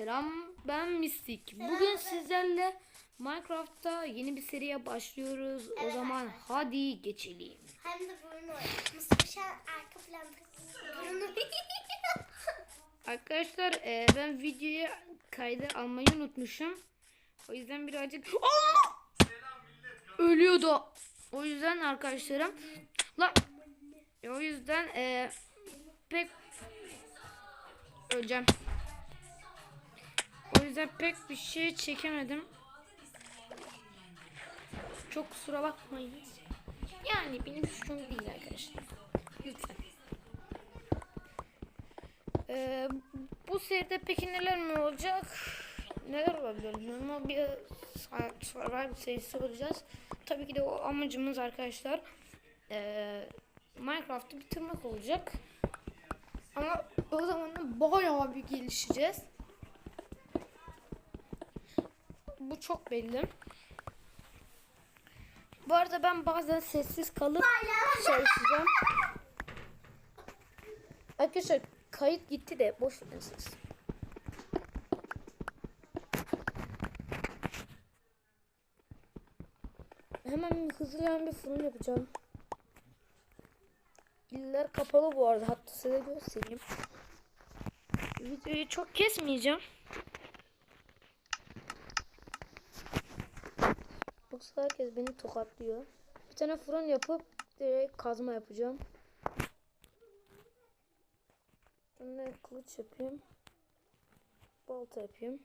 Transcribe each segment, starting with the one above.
selam. Ben Mistik. Bugün sizlerle Minecraft'ta yeni bir seriye başlıyoruz. O zaman hadi geçelim. Hem de arka planda burnu. Arkadaşlar e, ben videoyu kayda almayı unutmuşum. O yüzden birazcık Allah! ölüyordu. O yüzden arkadaşlarım lan o yüzden e, pek öleceğim. Yüzden pek bir şey çekemedim. Çok kusura bakmayın. Yani benim suçum değil arkadaşlar. Lütfen. Ee, bu seride peki neler mi olacak? Neler olabilir? Normal bir survival serisi olacağız. Tabii ki de o amacımız arkadaşlar ee, Minecraft'ı bitirmek olacak. Ama o zaman da bayağı bir gelişeceğiz. Bu çok belli. Bu arada ben bazen sessiz kalıp çalışacağım. Arkadaşlar kayıt gitti de boş siz. Hemen hızlıca bir fırın yapacağım. İller kapalı bu arada. Hatta size göstereyim. Videoyu çok kesmeyeceğim. Yoksa herkes beni tokatlıyor. Bir tane fırın yapıp direkt kazma yapacağım. Şunları kılıç yapayım. Balta yapayım.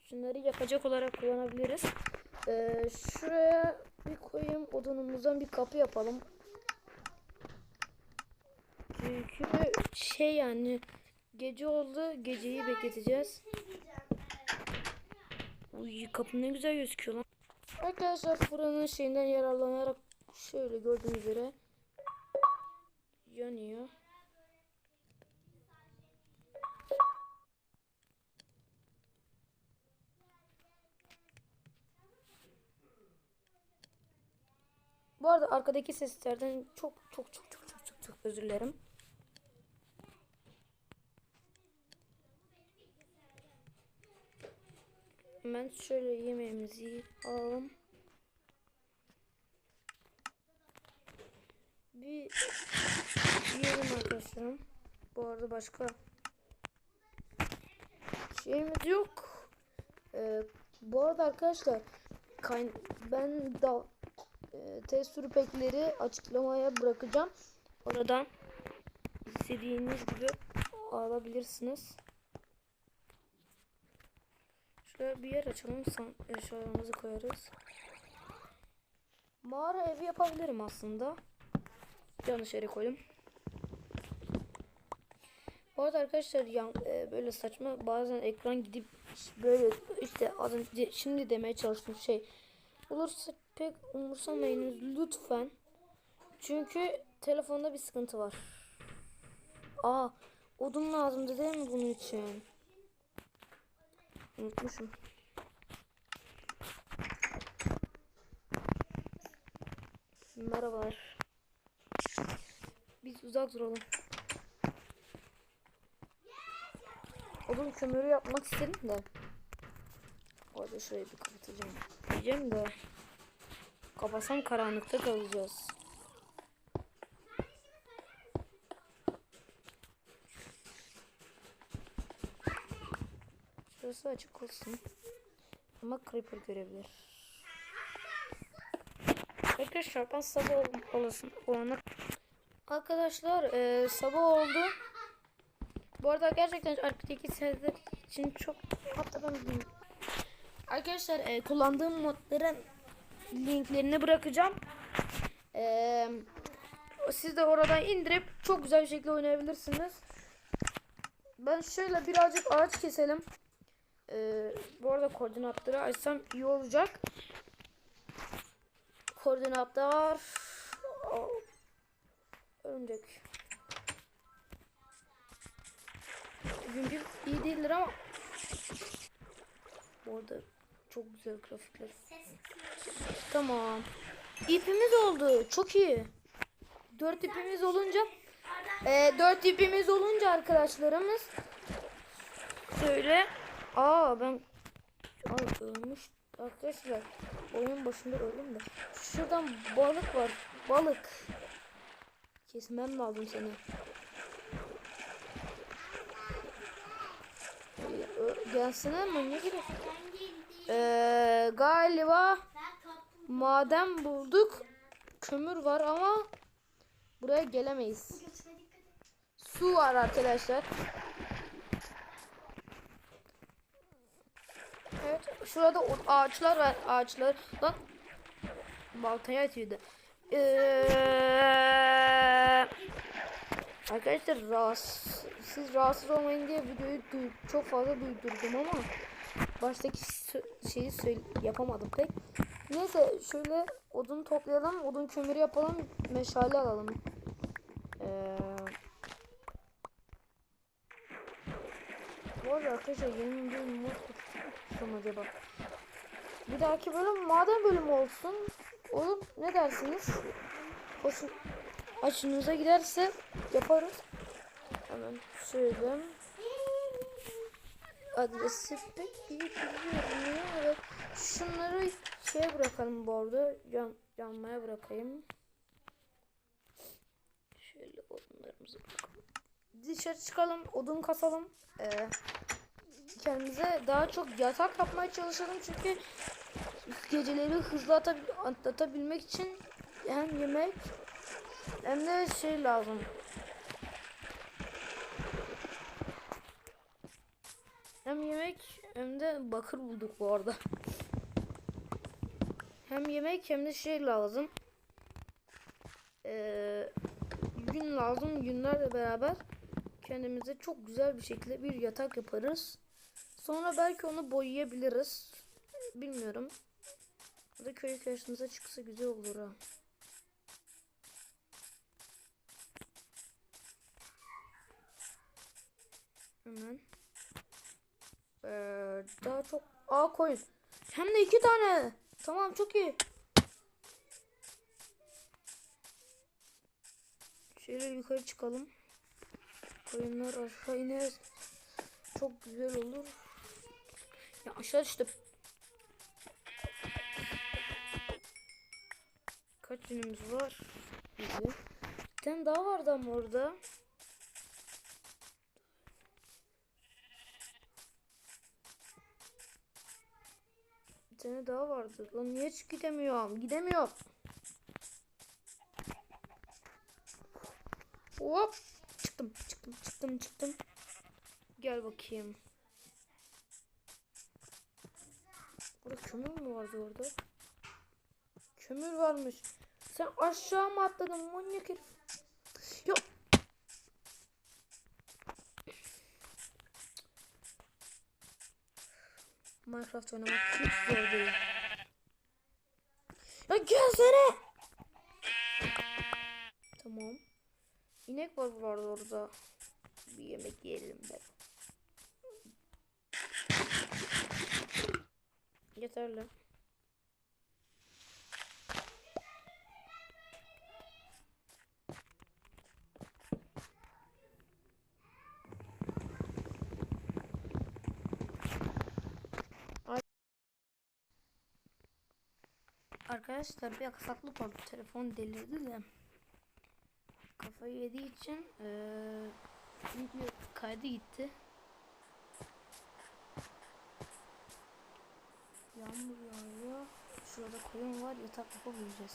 Şunları yakacak olarak kullanabiliriz. Ee, şuraya bir koyayım odunumuzdan bir kapı yapalım. Çünkü şey yani gece oldu geceyi bekleteceğiz. Uy kapı ne güzel gözüküyor lan. Arkadaşlar fırının şeyinden yararlanarak şöyle gördüğünüz üzere yanıyor. Bu arada arkadaki seslerden çok çok çok çok çok çok çok özür dilerim. Hemen şöyle yemeğimizi alalım. Bir yiyelim arkadaşlarım. Bu arada başka şeyimiz yok. Ee, bu arada arkadaşlar kayn ben da e, test sürü pekleri açıklamaya bırakacağım. Oradan istediğiniz gibi alabilirsiniz. Şöyle bir yer açalım. San eşyalarımızı koyarız. Mağara evi yapabilirim aslında. Yanlış yere koydum. Bu arada arkadaşlar yan, e, böyle saçma bazen ekran gidip böyle işte az önce şimdi demeye çalıştım şey olursa pek umursamayınız lütfen. Çünkü telefonda bir sıkıntı var. Aa odun lazımdı değil mi bunun için? Unutmuşum. Merhabalar. Biz uzak duralım. Odun kömürü yapmak istedim de. Orada şurayı bir kapatacağım. Diyeceğim de. Kapatsam karanlıkta kalacağız. Şurası açık olsun. Ama creeper görebilir. Arkadaşlar ben sabah ol- olasın olana Arkadaşlar e, sabah oldu. Bu arada gerçekten arkadaki sesler için çok hatta ben. Arkadaşlar e, kullandığım modların linklerini bırakacağım. E, siz de oradan indirip çok güzel bir şekilde oynayabilirsiniz. Ben şöyle birazcık ağaç keselim. E, bu arada koordinatları açsam iyi olacak. Koordinatlar Aa, örümcek. Bugün iyi değildir ama bu arada çok güzel grafikler. Tamam. İpimiz oldu. Çok iyi. Dört ipimiz olunca e, dört ipimiz olunca arkadaşlarımız Söyle. Aa ben ölmüş arkadaşlar. Oyun başında öldüm de. Şuradan balık var. Balık. Kesmem lazım seni. Ee, Gelsene herif. Ben geldim. Ee, galiba maden bulduk. Kömür var ama buraya gelemeyiz. Su var arkadaşlar. Evet, şurada ağaçlar var. Ağaçlar. Lan baltaya atıyordu. Ee, arkadaşlar rahatsız, siz rahatsız olmayın diye videoyu çok fazla duydurdum ama baştaki şeyi yapamadım pek. Neyse şöyle odun toplayalım, odun kömürü yapalım, meşale alalım. Ee, Bu arada arkadaşlar yeni bir mod kutusum acaba. Bir dahaki bölüm maden bölümü olsun. Olur ne dersiniz? Hoşun açınıza giderse yaparız. Hemen söyleyeyim. Adresi pek iyi bilmiyorum. Şunları şeye bırakalım bu arada. Can, yanmaya bırakayım. Şöyle odunlarımızı bırakalım. Dışarı çıkalım, odun kasalım. Ee, kendimize daha çok yatak yapmaya çalışalım çünkü geceleri hızlı atabil- atlatabilmek için hem yemek hem de şey lazım. Hem yemek hem de bakır bulduk bu arada. Hem yemek hem de şey lazım. Ee, gün lazım. Günlerle beraber kendimize çok güzel bir şekilde bir yatak yaparız. Sonra belki onu boyayabiliriz. Bilmiyorum. Bu da köy karşımıza çıksa güzel olur ha. Hemen. Ee, daha çok Aa koyun. Hem de iki tane. Tamam çok iyi. Şöyle yukarı çıkalım. Koyunlar aşağı iner. Çok güzel olur. Ya aşağı düştüm. Kaç günümüz var? Bizi. Bir tane daha vardı ama orada. Bir tane daha vardı. Lan niye hiç gidemiyorum? Gidemiyorum. Hop. Çıktım, çıktım, çıktım, çıktım. Gel bakayım. Kömür mü vardı orada? Kömür varmış. Sen aşağı mı atladın manyak herif? Yok. Minecraft oynamak hiç zor değil. Ya gelsene. Tamam. İnek var bu arada orada. Bir yemek yiyelim ben. Yeterli. Arkadaşlar bir aksaklık oldu. Telefon delirdi de. Kafayı yediği için eee video kaydı gitti. Yağmur yağıyor. Şurada koyun var. Yatak yapabileceğiz.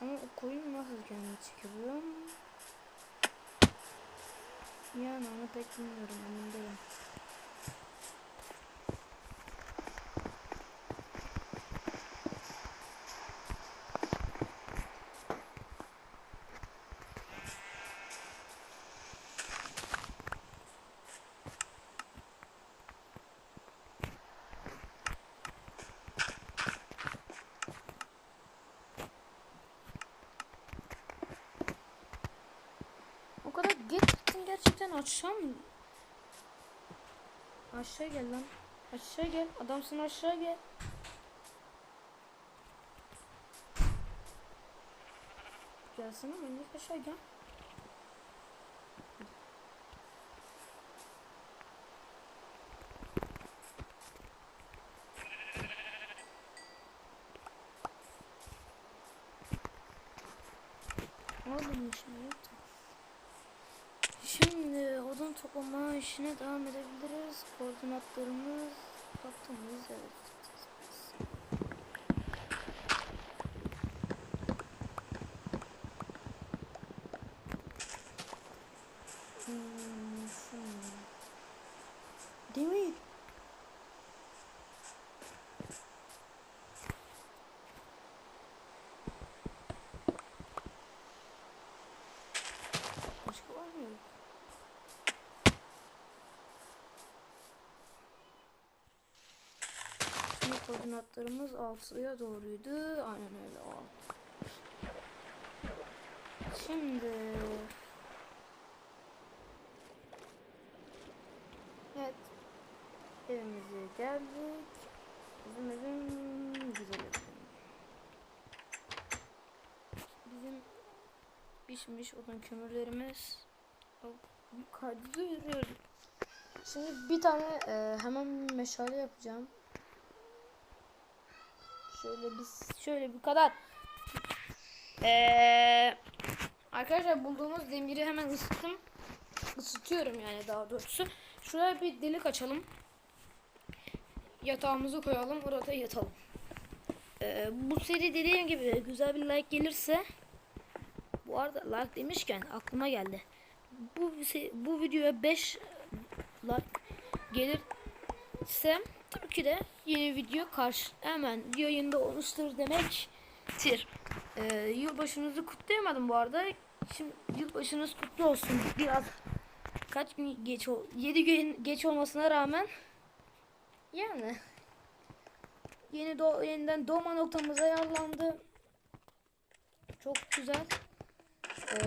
Ama o koyun nasıl kendini çekiyor? Yani onu pek bilmiyorum. Emin değilim. O kadar geç gittin gerçekten aşağı mı? Aşağı gel lan. Aşağı gel. Adamsın aşağı gel. Gelsene manyak aşağı gel. Aldım şimdi. yok da. Şimdi odun işine devam edebiliriz. Koordinatlarımız baktığımız evet. Hmm, şimdi. Demir. Başka var mı? yok? Şimdi koordinatlarımız 6'ya doğruydu. Aynen öyle o. Şimdi Evet. Evimize geldik. Bizim evim güzel ev. Bizim pişmiş odun kömürlerimiz kaydırıyorum. Şimdi bir tane e, hemen meşale yapacağım. Şöyle biz şöyle bir kadar. Ee, arkadaşlar bulduğumuz demiri hemen ısıttım. Isıtıyorum yani daha doğrusu. Şuraya bir delik açalım. Yatağımızı koyalım. Orada yatalım. Ee, bu seri dediğim gibi güzel bir like gelirse bu arada like demişken aklıma geldi. Bu bu videoya 5 like gelirse ki de yeni video karşı hemen yayında olmuştur demektir. Ee, yılbaşınızı kutlayamadım bu arada. Şimdi yılbaşınız kutlu olsun. Biraz kaç gün geç ol 7 gün geç olmasına rağmen yani yeni doğ yeniden doğma noktamız ayarlandı. Çok güzel. Ee,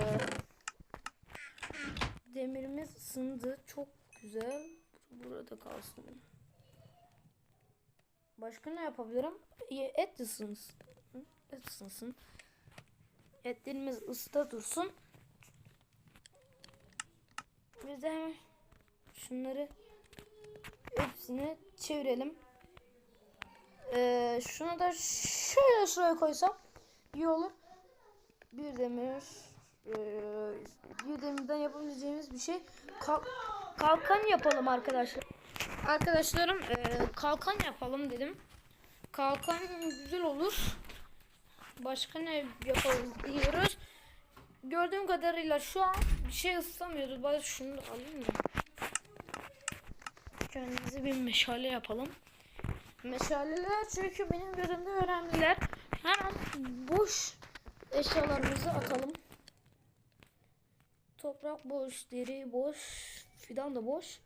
demirimiz ısındı. Çok güzel. Burada kalsın. Başka ne yapabilirim? Et ısınsın. Et ısınsın. Etlerimiz ısıda dursun. Biz de hemen şunları hepsini çevirelim. Ee, şunu da şöyle şuraya koysam iyi olur. Bir demir ee, bir demirden yapabileceğimiz bir şey. Kalk- kalkan yapalım arkadaşlar. Arkadaşlarım ee, kalkan yapalım dedim. Kalkan güzel olur. Başka ne yapalım diyoruz. Gördüğüm kadarıyla şu an bir şey ıslamıyordu. Ben şunu da alayım da. Kendimize bir meşale yapalım. Meşaleler çünkü benim gözümde önemliler. Hemen boş eşyalarımızı atalım. Toprak boş, deri boş, fidan da boş.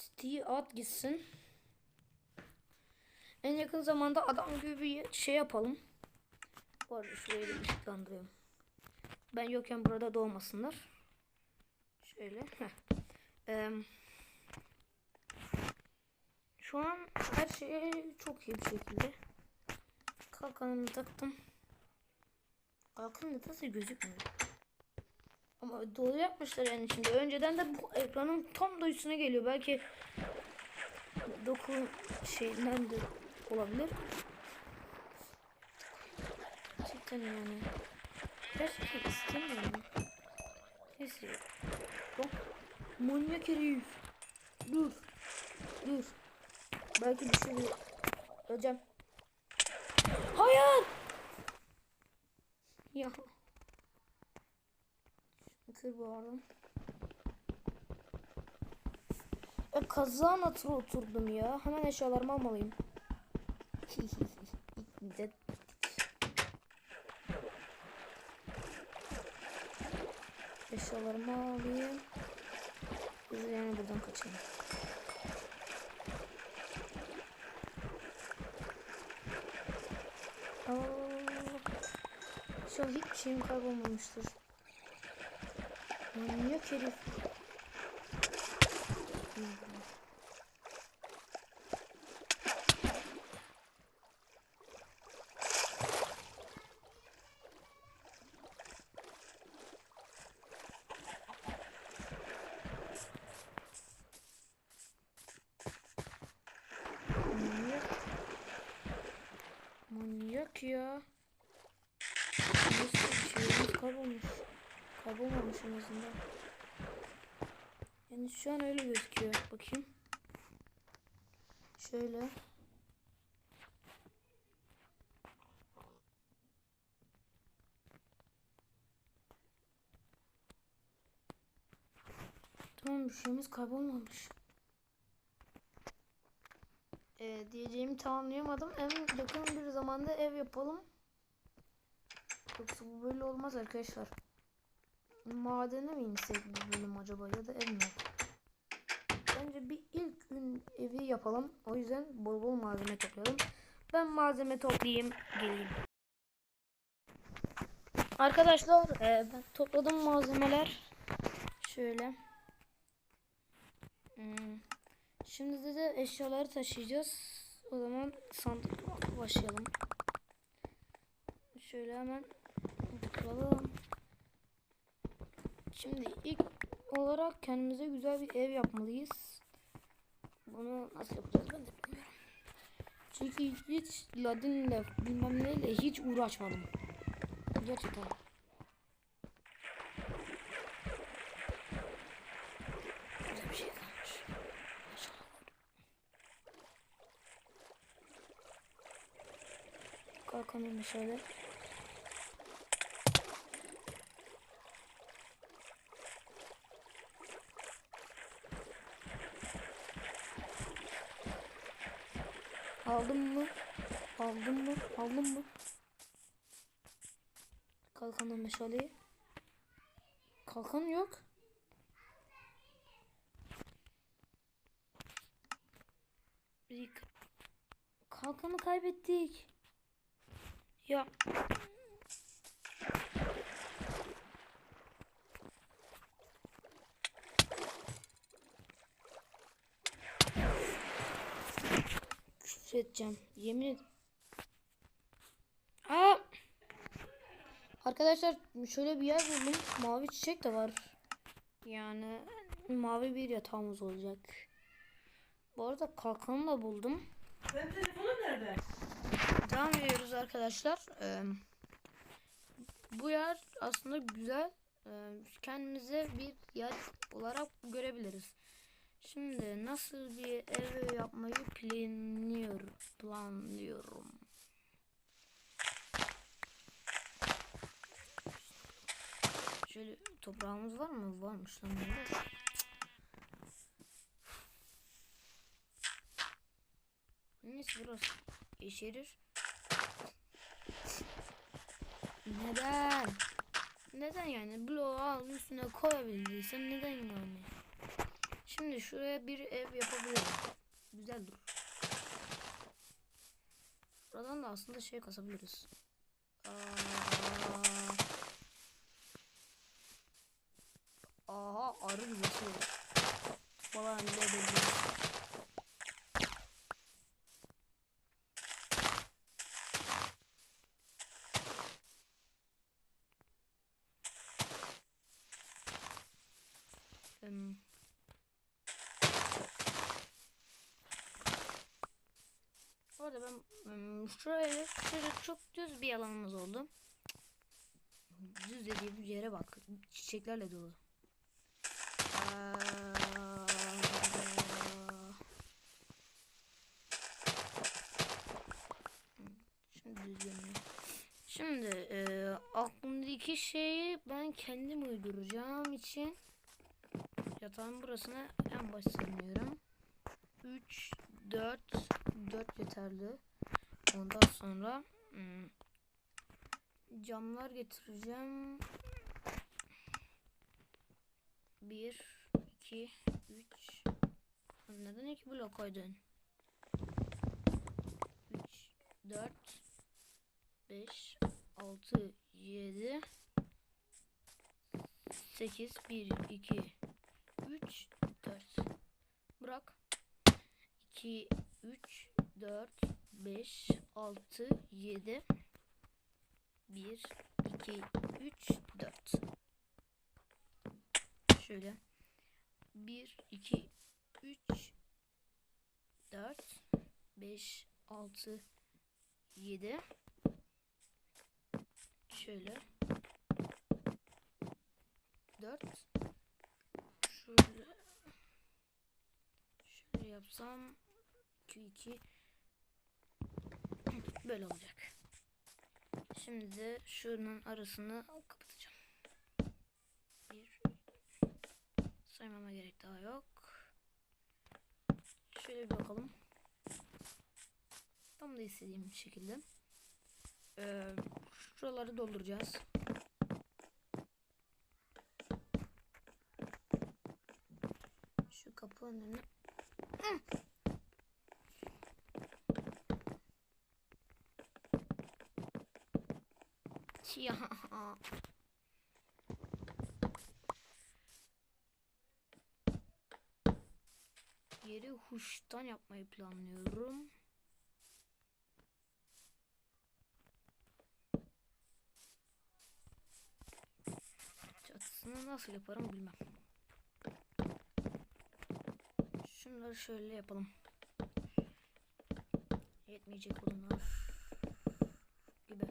Stiği at gitsin. En yakın zamanda adam gibi bir şey yapalım. Bu arada şurayı da ışıklandırıyorum. Ben yokken burada doğmasınlar. Şöyle. Eee, şu an her şey çok iyi bir şekilde. Kalkanımı taktım. Kalkan nedense gözükmüyor. Ama dolu yapmışlar yani şimdi. Önceden de bu ekranın tam da geliyor. Belki doku şeyinden de olabilir. Gerçekten yani. Gerçekten istemiyorum. Neyse. Bak. Manyak herif. Dur. Dur. Belki bir şey Öleceğim. Hayır. Ya. Kır bu arada. E, kazağın atına oturdum ya. Hemen eşyalarımı almalıyım. Eşyalarımı alayım. Yani buradan şu an hiçbir şeyim kaybolmamıştır. Manyak herif. Manyak. Manyak ya. Nasıl bir şey? kaybolmuş. Kaybolmamış en azından. Yani şu an öyle gözüküyor. Bakayım. Şöyle. Tamam bir şeyimiz kaybolmamış. Ee, diyeceğimi tamamlayamadım. En yakın bir zamanda ev yapalım. Yoksa bu böyle olmaz arkadaşlar. Madene mi insek bu bölüm acaba ya da ev mi? Bence bir ilk gün evi yapalım. O yüzden bol bol malzeme toplayalım. Ben malzeme toplayayım geleyim. Arkadaşlar e, ben topladım malzemeler. Şöyle. Hmm. Şimdi de, eşyaları taşıyacağız. O zaman sandıkla başlayalım. Şöyle hemen tıklayalım. Şimdi ilk olarak kendimize güzel bir ev yapmalıyız. Bunu nasıl yapacağız ben de bilmiyorum. Çünkü hiç ladinle bilmem neyle hiç uğraşmadım. Gerçekten. Burada bir şey. Aldım mı? Aldım mı? Aldım mı? Kalkanın meşaleyi. Kalkan yok. Bir kalkanı kaybettik. Ya. Küfredeceğim. Yemin ederim. Aa! Arkadaşlar şöyle bir yer buldum. Mavi çiçek de var. Yani mavi bir yatağımız olacak. Bu arada kalkanı da buldum. Benim telefonum nerede? Devam ediyoruz arkadaşlar. Ee, bu yer aslında güzel. Ee, kendimize bir yer olarak görebiliriz. Şimdi nasıl bir ev yapmayı planlıyorum. Planlıyorum. Şöyle toprağımız var mı? Varmış lan. burada. Neyse burası yeşerir. Neden? Neden yani? Bloğu al üstüne koyabildiysen neden yani? Şimdi şuraya bir ev yapabilirim. Güzel dur. Buradan da aslında şey kasabiliriz. Aa. Arı yuvası falan ne. Em, Bu arada ben şuraya şöyle çok düz bir alanımız oldu. Düz dediğim yere bak. Çiçeklerle dolu. Şimdi. Şimdi e, aklımdaki şeyi ben kendim uyduracağım için yatağın burasına en baş sanıyorum. 3 4 4 yeterli. Ondan sonra hmm, camlar getireceğim. 1 2 3 Neden iki blok koydun? 3 4 5 6 7 8 1 2 3 4 Bırak. 2 3 4 5 6 7 1 2 3 4 Şöyle 1 2 3 4 5 6 7 Şöyle. 4 Şöyle. Şöyle yapsam 2 2 Böyle olacak. Şimdi de şunun arasını kapatacağım. Bir saymama gerek daha yok. Şöyle bir bakalım. Tam da istediğim şekilde. Ee, şuraları dolduracağız. Şu kapı önüne. Ya. Huştan yapmayı planlıyorum. Çatısını nasıl yaparım bilmem. Şunları şöyle yapalım. Yetmeyecek olanlar gibi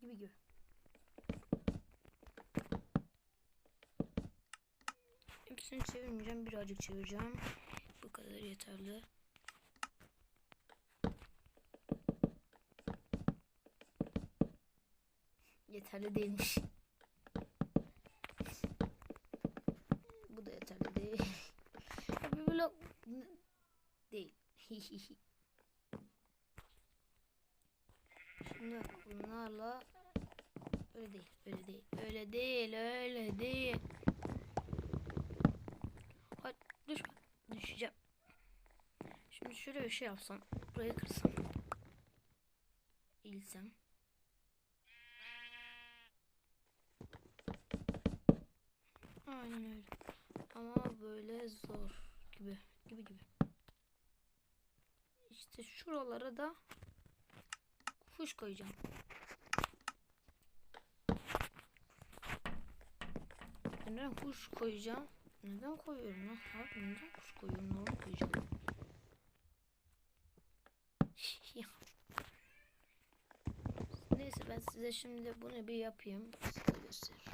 gibi gibi. Hepsini çevirmeyeceğim. Birazcık çevireceğim. Yeterli. Yeterli değilmiş. Bu da yeterli değil. Bir blok değil. Şimdi bunlarla öyle değil, öyle değil, öyle değil, öyle değil. Ay düşme, düşeceğim. Şuraya bir şey yapsam, burayı kırsam, eğilsem. Aynen öyle. Ama böyle zor gibi, gibi gibi. İşte şuralara da kuş koyacağım. Neden kuş koyacağım? Neden koyuyorum lan? Neden kuş koyuyorum? Normal koyacağım. Ya. Neyse ben size şimdi bunu bir yapayım. Size gösteririm.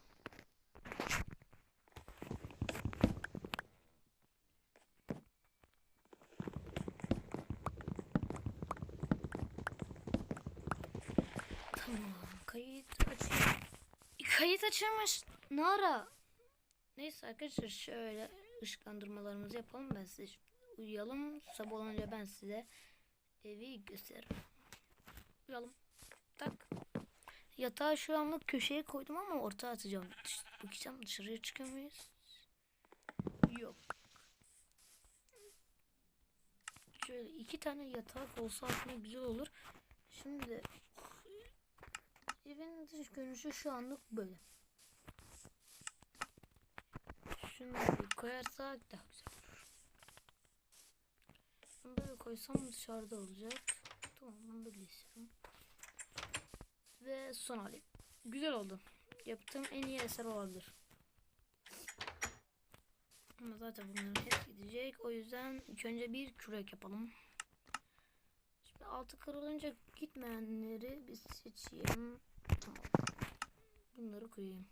Tamam. Kayıt açayım. Kayıt açılmış. Nara. Neyse arkadaşlar şöyle ışıklandırmalarımızı yapalım. Ben size uyuyalım. Sabah olunca ben size evi gösteririm. Uyuyalım. Tak. Yatağı şu anlık köşeye koydum ama ortaya atacağım. Bakacağım dışarıya çıkıyor muyuz? Yok. Şöyle iki tane yatak olsa aslında güzel olur. Şimdi evin dış görünüşü şu anlık böyle. Bir koyarsak daha güzel olur. Ben böyle koysam dışarıda olacak. Tamam ben böyle istiyorum. Ve son hali. Güzel oldu. Yaptığım en iyi eser olabilir. Ama zaten bunların hepsi gidecek. O yüzden ilk önce bir kürek yapalım. Şimdi altı kırılınca gitmeyenleri bir seçeyim. Tamam. Bunları koyayım.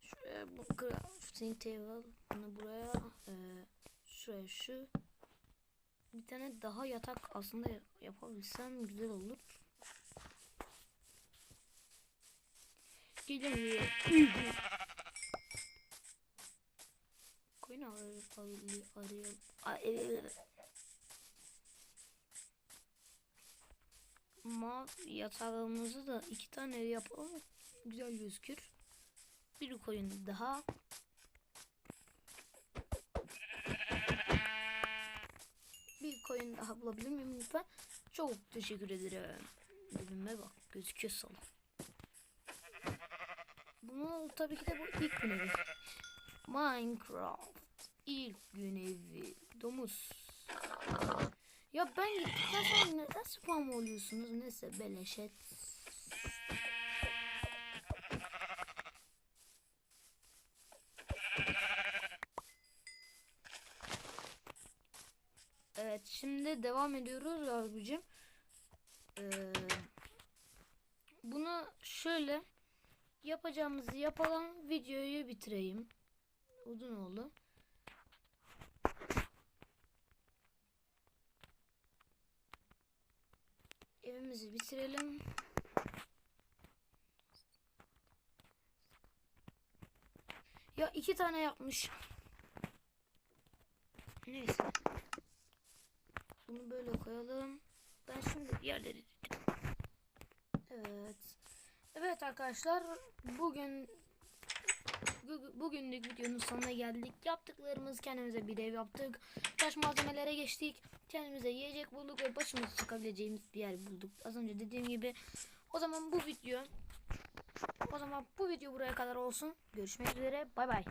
Şuraya bu crafting table. Bunu buraya. eee, şuraya şu. Bir tane daha yatak aslında yapabilsem güzel olur. Gelin Koyun arıyor, arıyor, arıyor. Ay, Ma yatağımızı da iki tane yapalım. Güzel gözükür. Bir koyun daha. Bir koyun daha bulabilir miyim lütfen? Çok teşekkür ederim. Elime bak gözüküyor salon. Bunu tabii ki de bu ilk gün evi. Minecraft ilk gün evi. Domuz. Ya ben gittikten sonra neden spam oluyorsunuz? Neyse beleşet. Evet şimdi devam ediyoruz abicim. Ee, bunu şöyle yapacağımızı yapalım. Videoyu bitireyim. Uzun oldu. Evimizi bitirelim. Ya iki tane yapmış. Neyse. Bunu böyle koyalım. Ben şimdi yerleri Evet. Evet arkadaşlar bugün bu- bugünlük videonun sonuna geldik. Yaptıklarımız kendimize bir ev yaptık. Taş malzemelere geçtik. Kendimize yiyecek bulduk ve başımızı sıkabileceğimiz bir yer bulduk. Az önce dediğim gibi. O zaman bu video o zaman bu video buraya kadar olsun. Görüşmek üzere. Bay bay.